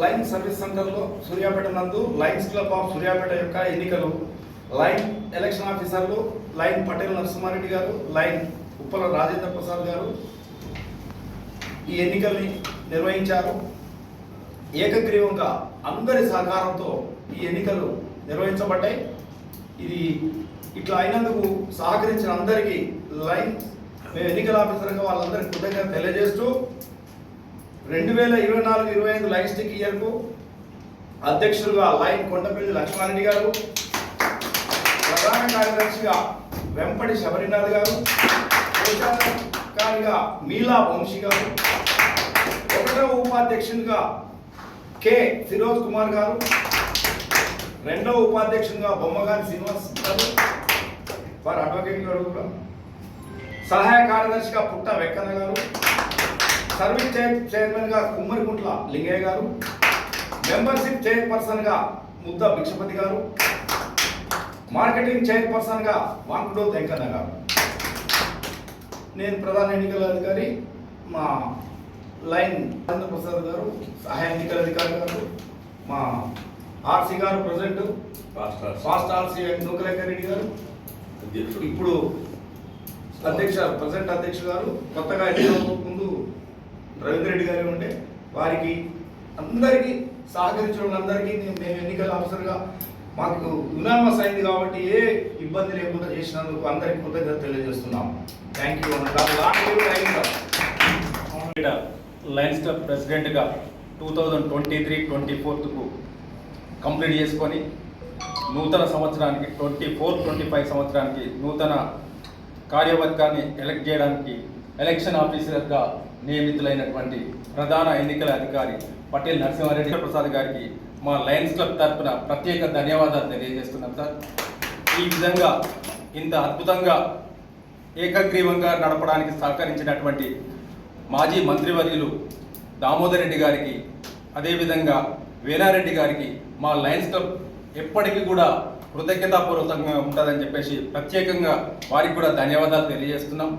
Line service సెంటర్లో సూర్యాపేట నందు lines club of Suryapet యొక్క ఎన్నికలు. లైన్ ఎలక్షన్ ఆఫీసర్లు లైన్ పటేల్ నరసింహారెడ్డి గారు లైన్ ఉప్పల రాజేంద్ర ప్రసాద్ గారు ఈ ఎన్నికల్ని నిర్వహించారు. ఏకగ్రీవంగా అందరి సహకారంతో ఈ ఎన్నికలు నిర్వహించబడ్డాయి. ఇది ఇట్లా అయినందుకు సహకరించిన అందరికీ లైన్ మేము ఎన్నికల ఆఫీసర్గా వాళ్ళందరికీ కృతజ్ఞత తెలియజేస్తూ రెండు వేల ఇరవై నాలుగు ఇరవై ఐదు లైన్ స్టిక్ ఇయర్కు అధ్యక్షులుగా లైన్ కొండపల్లి లక్ష్మారెడ్డి గారు ప్రధాన కార్యదర్శిగా వెంపటి శబరినాథ్ గారు కోశాధికారిగా మీలా వంశీ గారు ఒకటవ ఉపాధ్యక్షునిగా కె ఫిరోజ్ కుమార్ గారు రెండవ ఉపాధ్యక్షునిగా బొమ్మగారి శ్రీనివాస్ గారు వారు అడ్వకేట్ గారు కూడా సహాయ కార్యదర్శిగా పుట్ట వెక్కన్న గారు సర్వీస్ చైర్ చైర్మన్గా కుమ్మరికుంట్ల లింగయ్య గారు మెంబర్షిప్ చైర్పర్సన్గా ముద్ద భిక్షపతి గారు మార్కెటింగ్ చైర్పర్సన్గా వాంకుడో వెంకన్న గారు. నేను ప్రధాన ఎన్నికల అధికారి మా లైన్ రాజేంద్ర ప్రసాద్ గారు సహాయ ఎన్నికల అధికారి గారు మా ఆర్సీ గారు ప్రజెంట్ ఫాస్ట్ ఆర్సీ. నూకలేఖర్ రెడ్డి గారు. ఇప్పుడు అధ్యక్ష ప్రజెంట్ అధ్యక్ష గారు కొత్తగా ఎన్నికల రవీంద్ర రెడ్డి గారు ఉంటే వారికి అందరికీ సహకరించిన వాళ్ళందరికీ నేను మేము ఎన్నికల ఆఫీసర్గా మాకు యునామస్ అయింది కాబట్టి ఏ ఇబ్బంది లేకుండా చేసినందుకు అందరికీ కృతజ్ఞత తెలియజేస్తున్నాం. థ్యాంక్ యూ ఇక్కడ లయన్స్ క్లబ్ ప్రెసిడెంట్గా two thousand twenty three twenty ఫోర్త్కు complete చేసుకొని నూతన సంవత్సరానికి ట్వంటీ ఫోర్ ట్వంటీ ఫైవ్ సంవత్సరానికి నూతన కార్యవర్గాన్ని ఎలక్ట్ చేయడానికి ఎలక్షన్ ఆఫీసర్గా నియమితులైనటువంటి ప్రధాన ఎన్నికల అధికారి పటేల్ నరసింహారెడ్డి ప్రసాద్ గారికి మా లయన్స్ క్లబ్ తరఫున ప్రత్యేక ధన్యవాదాలు తెలియజేస్తున్నాం సార్. ఈ విధంగా ఇంత అద్భుతంగా ఏకగ్రీవంగా నడపడానికి సహకరించినటువంటి మాజీ మంత్రివర్యులు దామోదర్ రెడ్డి గారికి అదేవిధంగా వేలారెడ్డి గారికి మా లయన్స్ క్లబ్ ఎప్పటికీ కూడా కృతజ్ఞతాపూర్వకంగా ఉంటుందని చెప్పేసి ప్రత్యేకంగా వారికి కూడా ధన్యవాదాలు తెలియజేస్తున్నాం.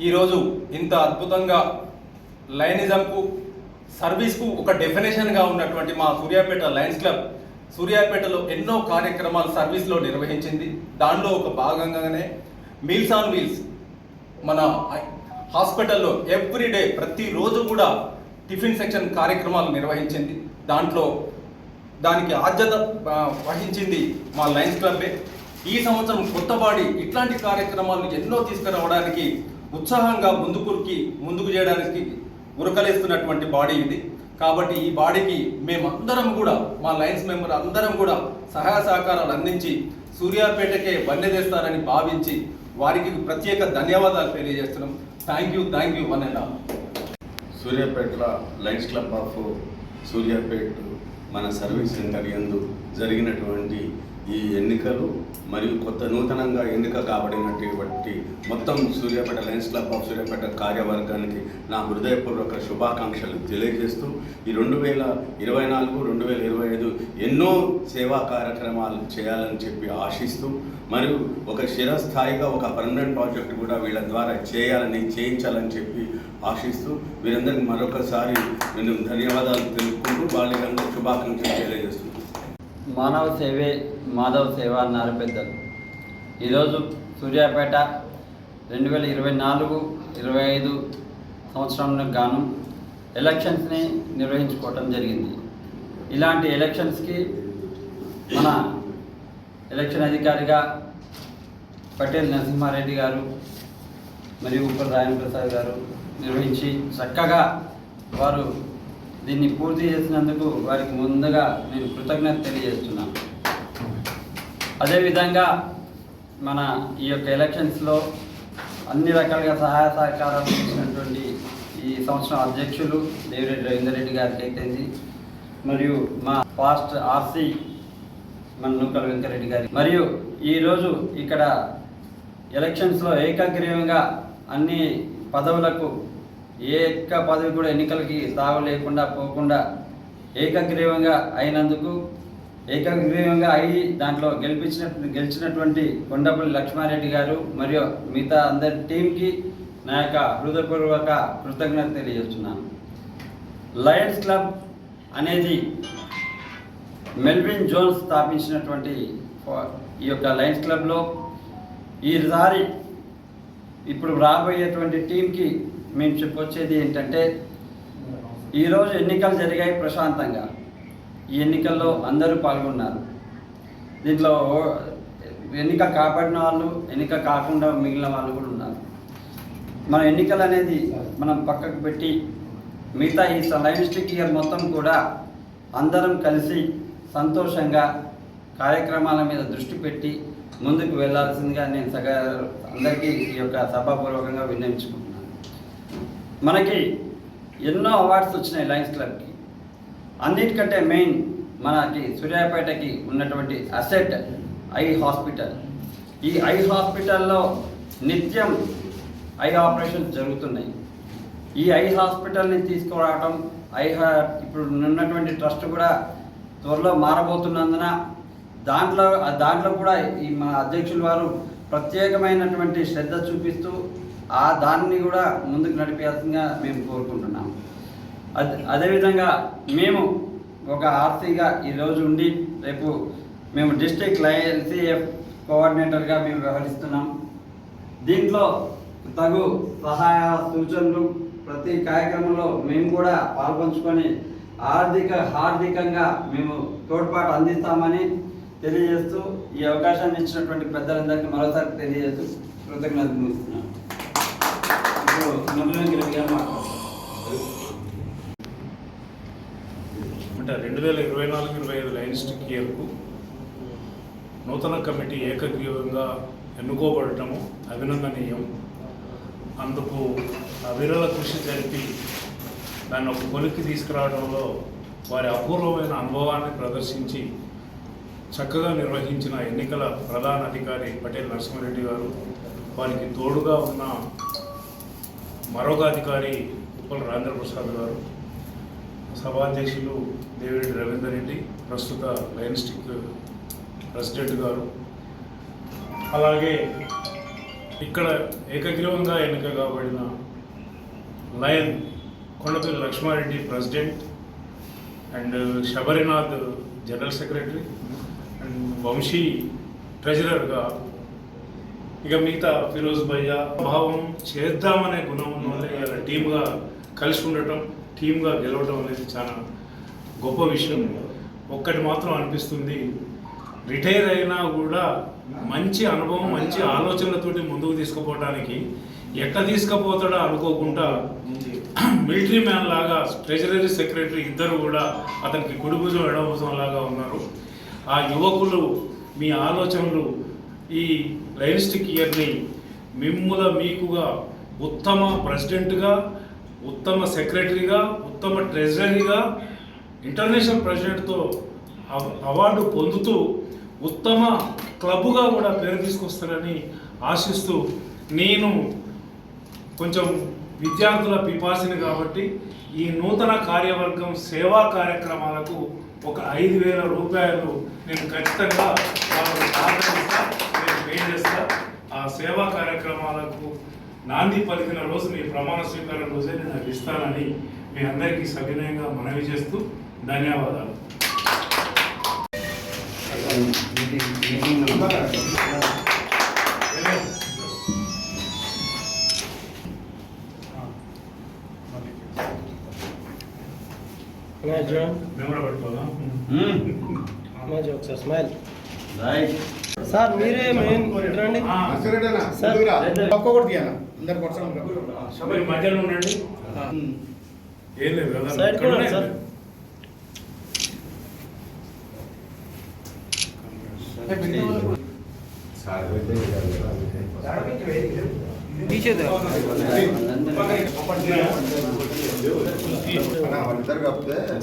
ఈరోజు ఇంత అద్భుతంగా లయనిజంకు సర్వీస్కు ఒక డెఫినేషన్గా ఉన్నటువంటి మా సూర్యాపేట లయన్స్ క్లబ్ సూర్యాపేటలో ఎన్నో కార్యక్రమాలు సర్వీస్లో నిర్వహించింది. దానిలో ఒక భాగంగానే మీల్స్ ఆన్ వీల్స్ మన హాస్పిటల్లో ఎవ్రీడే ప్రతిరోజు కూడా టిఫిన్ సెక్షన్ కార్యక్రమాలు నిర్వహించింది. దాంట్లో దానికి ఆద్యత వహించింది మా లయన్స్ క్లబ్బే. ఈ సంవత్సరం కొత్తవాడి ఇట్లాంటి కార్యక్రమాలు ఎన్నో తీసుకురావడానికి ఉత్సాహంగా ముందుకురికి ముందుకు చేయడానికి ఉరకలేస్తున్నటువంటి బాడీ ఇది. కాబట్టి ఈ బాడీకి మేమందరం కూడా మా లయన్స్ మెంబర్ అందరం కూడా సహాయ సహకారాలు అందించి సూర్యాపేటకే వన్నె తెస్తారని భావించి వారికి ప్రత్యేక ధన్యవాదాలు తెలియజేస్తున్నాం. Thank you thank you one and all Lions club of Suryapet మన సర్వీస్ సెంటర్ ఎందు జరిగినటువంటి ఈ ఎన్నికలు మరియు కొత్త నూతనంగా ఎన్నిక కాబడినటువంటి మొత్తం Suryapet Lions club of Suryapet కార్యవర్గానికి నా హృదయపూర్వక శుభాకాంక్షలు తెలియజేస్తూ ఈ రెండు వేల ఇరవై నాలుగు రెండు వేల ఇరవై ఐదు ఎన్నో సేవా కార్యక్రమాలు చేయాలని చెప్పి ఆశిస్తూ మరియు ఒక శిరస్థాయిగా ఒక పర్మనెంట్ ప్రాజెక్ట్ కూడా వీళ్ళ ద్వారా చేయాలని చేయించాలని చెప్పి ఆశిస్తూ వీరందరికీ మరొకసారి నేను ధన్యవాదాలు తెలుపుకుంటూ వాళ్ళకి శుభాకాంక్షలు తెలియజేస్తున్నాను. మానవ సేవే మాధవ సేవ అన్నారు పెద్దలు. ఈరోజు సూర్యాపేట రెండు వేల ఇరవై నాలుగు ఇరవై ఐదు సంవత్సరంలో గాను ఎలక్షన్స్ని నిర్వహించుకోవటం జరిగింది. ఇలాంటి ఎలక్షన్స్కి మన ఎలక్షన్ అధికారిగా పటేల్ నరసింహారెడ్డి గారు మరియు ఉప్పల్ రాయన్ ప్రసాద్ గారు నిర్వహించి చక్కగా వారు దీన్ని పూర్తి చేసినందుకు వారికి ముందుగా నేను కృతజ్ఞత తెలియజేస్తున్నాను. అదేవిధంగా మన ఈ యొక్క ఎలక్షన్స్లో అన్ని రకాలుగా సహాయ సహకారాలు ఇచ్చినటువంటి ఈ సంవత్సరం అధ్యక్షులు దేవిరెడ్డి రవీందర్ రెడ్డి గారికి అయితేంది మరియు మా ఫాస్ట్ ఆర్సీ మన నూకల వెంకరెడ్డి గారి. మరియు ఈరోజు ఇక్కడ ఎలక్షన్స్లో ఏకగ్రీవంగా అన్ని పదవులకు ఏ ఒక్క పదవి కూడా ఎన్నికలకి తావు లేకుండా పోకుండా ఏకగ్రీవంగా అయినందుకు ఏకగ్రీవంగా అయి దాంట్లో గెలిపించిన గెలిచినటువంటి కొండపల్లి లక్ష్మారెడ్డి గారు మరియు మిగతా అందరి టీంకి నా యొక్క హృదయపూర్వక కృతజ్ఞత తెలియజేస్తున్నాను. లయన్స్ క్లబ్ అనేది మెల్విన్ జోన్స్ స్థాపించినటువంటి ఈ యొక్క లయన్స్ క్లబ్లో ఈసారి ఇప్పుడు రాబోయేటువంటి టీంకి మేము చెప్పొచ్చేది ఏంటంటే ఈరోజు ఎన్నికలు జరిగాయి ప్రశాంతంగా. ఈ ఎన్నికల్లో అందరూ పాల్గొన్నారు. దీంట్లో ఎన్నిక కాపాడిన వాళ్ళు ఎన్నిక కాకుండా మిగిలిన వాళ్ళు కూడా ఉన్నారు. మన ఎన్నికలు అనేది మనం పక్కకు పెట్టి మిగతా ఈ లైన్స్టిక్ ఇయర్ మొత్తం కూడా అందరం కలిసి సంతోషంగా కార్యక్రమాల మీద దృష్టి పెట్టి ముందుకు వెళ్ళాల్సిందిగా నేను సగ అందరికీ ఈ యొక్క సభాపూర్వకంగా విన్నవించుకుంటున్నాను. మనకి ఎన్నో అవార్డ్స్ వచ్చినాయి లయన్స్ క్లబ్కి అన్నిటికంటే మెయిన్ మనకి సూర్యాపేటకి ఉన్నటువంటి అసెట్ ఐ హాస్పిటల్ ఈ ఐ హాస్పిటల్లో నిత్యం ఐ ఆపరేషన్స్ జరుగుతున్నాయి. ఈ ఐ హాస్పిటల్ని తీసుకురావడం ఐ హా- ఇప్పుడు ఉన్నటువంటి ట్రస్ట్ కూడా త్వరలో మారబోతున్నందున దాంట్లో దాంట్లో కూడా ఈ మా అధ్యక్షుల వారు ప్రత్యేకమైనటువంటి శ్రద్ధ చూపిస్తూ ఆ దాన్ని కూడా ముందుకు నడిపేయాల్సిందిగా మేము కోరుకుంటున్నాం. అదే అదేవిధంగా మేము ఒక ఆర్సీగా ఈరోజు ఉండి రేపు మేము డిస్ట్రిక్ట్ ఎల్సీఎఫ్ కోఆర్డినేటర్గా మేము వ్యవహరిస్తున్నాం. దీంట్లో తగు సహాయ సూచనలు ప్రతి కార్యక్రమంలో మేము కూడా పాల్పంచుకొని ఆర్థిక హార్దికంగా మేము తోడ్పాటు అందిస్తామని తెలియజేస్తూ ఈ అవకాశాన్ని ఇచ్చినటువంటి పెద్దలందరికీ మరోసారి తెలియజేస్తూ కృతజ్ఞతలు ముగిస్తున్నాను ఇప్పుడు నమ్మలోకి అంటే రెండు వేల ఇరవై నాలుగు ఇరవై ఐదు లైనిస్టిక్ ఇయర్కు నూతన కమిటీ ఏకగ్రీవంగా ఎన్నుకోబడటము అభినందనీయం. అందుకు అవిరల కృషి జరిపి దాన్ని ఒక కొలిక్కి తీసుకురావడంలో వారి అపూర్వమైన అనుభవాన్ని ప్రదర్శించి చక్కగా నిర్వహించిన ఎన్నికల ప్రధాన అధికారి పటేల్ నరసింహారెడ్డి గారు వారికి తోడుగా ఉన్న మరొక అధికారి ఉప్పల రాజేంద్రప్రసాద్ గారు సభాధ్యక్షులు దేవిరెడ్డి రవీందర్ రెడ్డి ప్రస్తుత లయన్స్టిక్ ప్రెసిడెంట్ గారు. అలాగే ఇక్కడ ఏకగ్రీవంగా ఎన్నిక కాబడిన lion Kondapalli Lakshmareddy president and Sabarinath general secretary and Vamshi ట్రెజరర్గా ఇక మిగతా ఫిరోజ్ భయ్య భావం చేద్దామనే గుణం ఉన్న టీమ్గా కలిసి ఉండటం టీమ్గా గెలవడం అనేది చాలా గొప్ప విషయం. ఒక్కటి మాత్రం అనిపిస్తుంది రిటైర్ అయినా కూడా మంచి అనుభవం మంచి ఆలోచనలతోటి ముందుకు తీసుకుపోవడానికి ఎట్లా తీసుకుపోతాడో అనుకోకుండా మిలిటరీ మ్యాన్ లాగా ట్రెజరీ సెక్రటరీ ఇద్దరు కూడా అతనికి కుడిభుజం ఎడభుజం లాగా ఉన్నారు. ఆ యువకులు మీ ఆలోచనలు ఈ లైనిస్టిక్ ఇయర్ని మిమ్ముల మీకుగా ఉత్తమ ప్రెసిడెంట్గా ఉత్తమ సెక్రటరీగా ఉత్తమ ట్రెజరీగా ఇంటర్నేషనల్ ప్రెసిడెంట్తో అవ- అవార్డు పొందుతూ ఉత్తమ క్లబ్గా కూడా పేరు తీసుకొస్తారని ఆశిస్తూ నేను కొంచెం విద్యార్థుల పిపాసిని కాబట్టి ఈ నూతన కార్యవర్గం సేవా కార్యక్రమాలకు ఒక ఐదు వేల రూపాయలు నేను ఖచ్చితంగా వాళ్ళకు సహకరిస్తా నేను పే చేస్తా ఆ సేవా కార్యక్రమాలకు నాంది పలికిన రోజు మీ ప్రమాణ స్వీకారం రోజే నేను అది ఇస్తానని మీ అందరికీ సవినయంగా మనవి చేస్తూ ధన్యవాదాలు. మేము కూడా పట్టుకోవాలా? ఒకసారి స్మైల్ రైట్ సార్ మీరే మెయిన్ రండి సార్. ఒక్కొక్కటి తీయాలి అందరు కొట్టడం మీరు మధ్యలో ఉండండి. ఏం లేదు కదా సైడ్ ఇక్కడ కూడా ఉన్నాయి. సార్.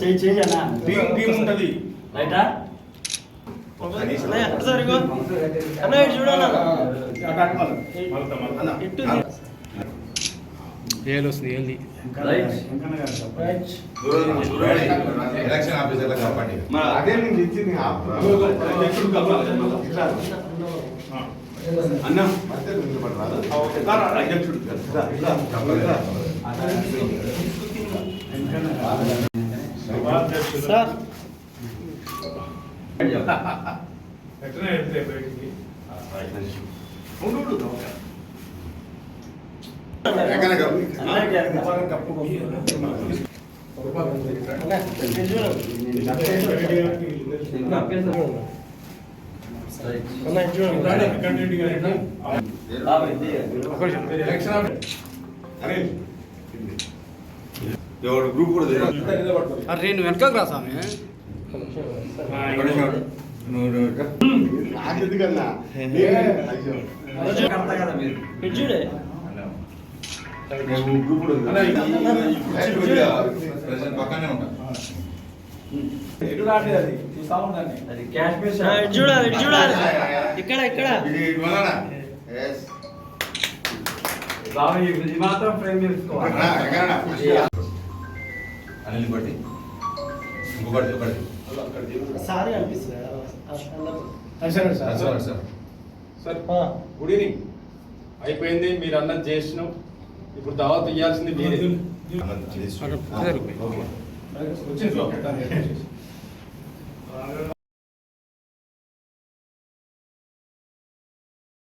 చేయి చేయి అన్న. టీం టీం ఉంటుంది. రైటా ఏలు వస్తుంది ఏది రైట్ ఎలక్షన్ ఆఫీసర్లు చెప్పండి అదే నేను ఇచ్చింది ఆ. అన్న మధ్యలో నిలబడరాదు? అధ్యక్షుడు సార్ ఎట్లా వెళ్తే బయటికి అన్న ఇది చూడండి వెంకటరెడ్డి గారికి ఎలక్షన్ ఆఫీస్ ఎవడు గ్రూప్ కూడా తెలియదు. అరే నువ్వు వెనకకు రా స్వామి పక్కనే ఉంటా చూడాలి చూడాలి ఇక్కడ ఇక్కడ మాత్రం ఫ్రేమ్ చేసుకోవాలి? అనిల్ బట్టి ఇంకొకటి ఒకటి సారీ అనిపిస్తుంది గుడ్ ఈవినింగ్ అయిపోయింది మీరు అన్నది చేసినాం ఇప్పుడు దావత్ ఇవ్వాల్సింది మీరే. వచ్చింది